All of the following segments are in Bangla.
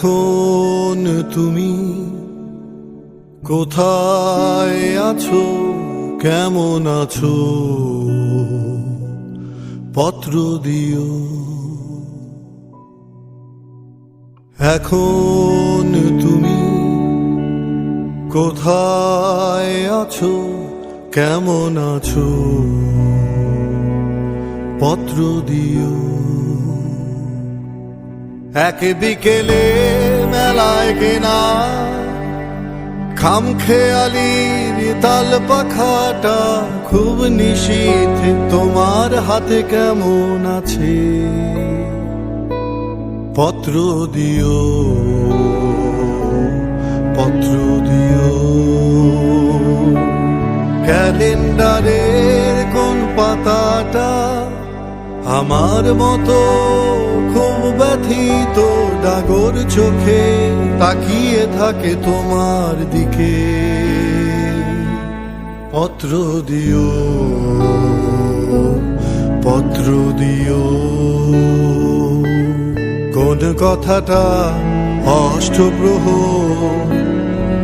এখন তুমি কোথায় আছো? কেমন আছো? পত্র দিও। এখন তুমি কোথায় আছো? কেমন আছো? পত্র দিও। এক বিকেলে মেলায় কেনা। খাম খেয়ালির তাল পাখাটা খুব নিশীথ তোমার হাতে কেমন আছে? পত্র দিও পত্র দিও। ক্যালেন্ডারের আমার মতো খুব ব্যথিত ডাগর চোখে তাকিয়ে থাকে তোমার দিকে। পত্র দিও পত্র দিও। কোন কথাটা অষ্টপ্রহ?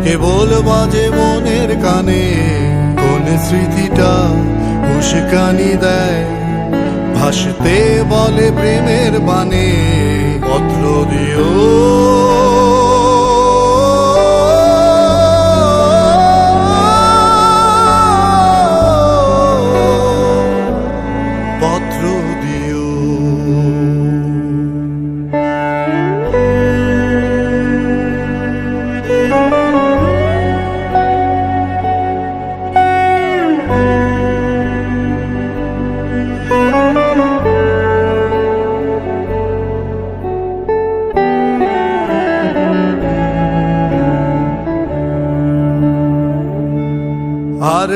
কেবল বাজে মনের কানে কোন স্মৃতিটা উস্কানি দেয়। ভাসতে বলে প্রেমের বাণী পত্র দিও।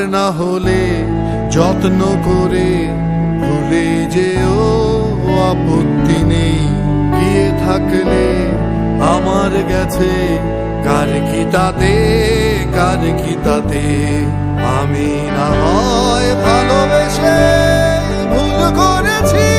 না হলে যত্ন করে ভুলে ও আপত্তি নেই। গিয়ে থাকলে আমার গেছে, কার কি তাতে, কার কি তাতে? আমি না হয় ভালোবেসে ভুল করেছি।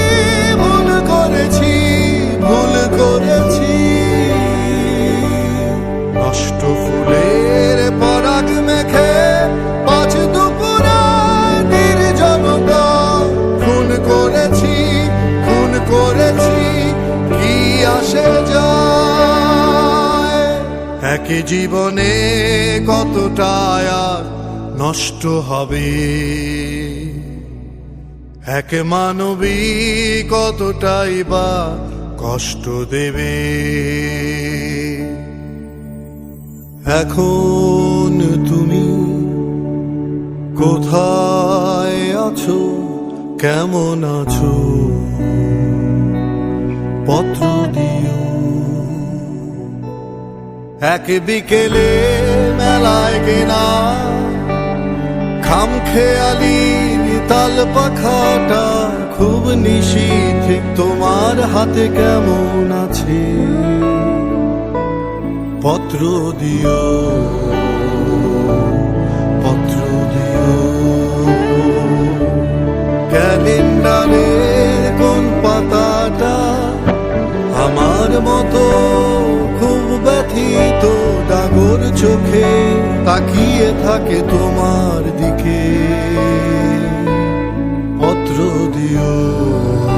একই জীবনে কতটা আর নষ্ট হবে? এক মানবী কতটাই বা কষ্ট দেবে? এখন তুমি কোথায় আছো? কেমন আছো? পত্র দিও। এক বিকেলে মেলায় কেনা খাম খেয়ালি তাল পাখাটা খুব নিশীথ তোমার হাতে কেমন আছে? পত্র দিও। তাকিয়ে থাকে তোমার দিকে। পত্র দিও।